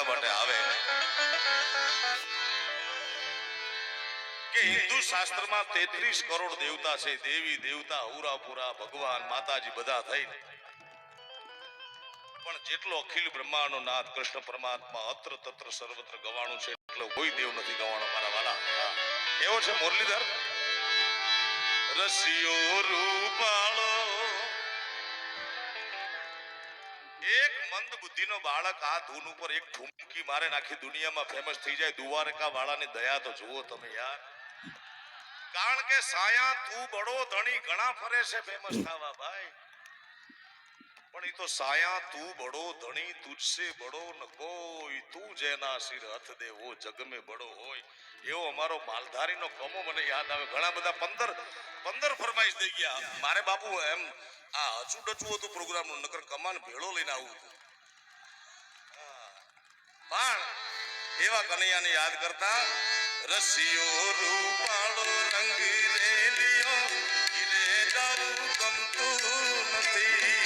એટલા માટે આવે. કે હિન્દુ શાસ્ત્રમાં તેત્રીસ કરોડ દેવતા છે, દેવી, દેવતા, હુરાપુરા, ભગવાન, માતાજી બધા થઈને. પણ જેટલો અખિલ બ્રહ્માંડનો નાથ કૃષ્ણ પરમાત્મા અત્ર તત્ર સર્વત્ર ગવાણું છે, એટલો કોઈ દેવ નથી ગવાણો મારા વાલા. એવો છે મુરલીધર? રસિયો એક મંદ બુદ્ધિનો બાળક આ ધૂન ઉપર એક ઠુમકી મારે નાખી દુનિયામાં ફેમસ થઈ જાય. દુવારકા વાળાની દયા તો જુઓ તમે યાર. કારણ કે સાયા તું બડો ધણી ઘણા ફરે છે ફેમસ થવા ભાઈ. પણ એ તો સાયા તું બડો ધણી તુજસે બડો ન કોઈ. તું જેના સિર હથ દે વો જગ મે બડો હોય. એવો અમારો માલધારીનો કમો મને યાદ આવે. ઘણા બધા પંદર પંદર ફરમાઈશ દઈ ગયા. મારે બાપુ એમ આ અચૂ ડચું હતું પ્રોગ્રામનું, નકર બાપાને ભેળો લઈને આવું હતું પણ એવા કનૈયાને યાદ કરતા રસિયો રૂપાળો રંગ રેલિયો ગમતું નથી.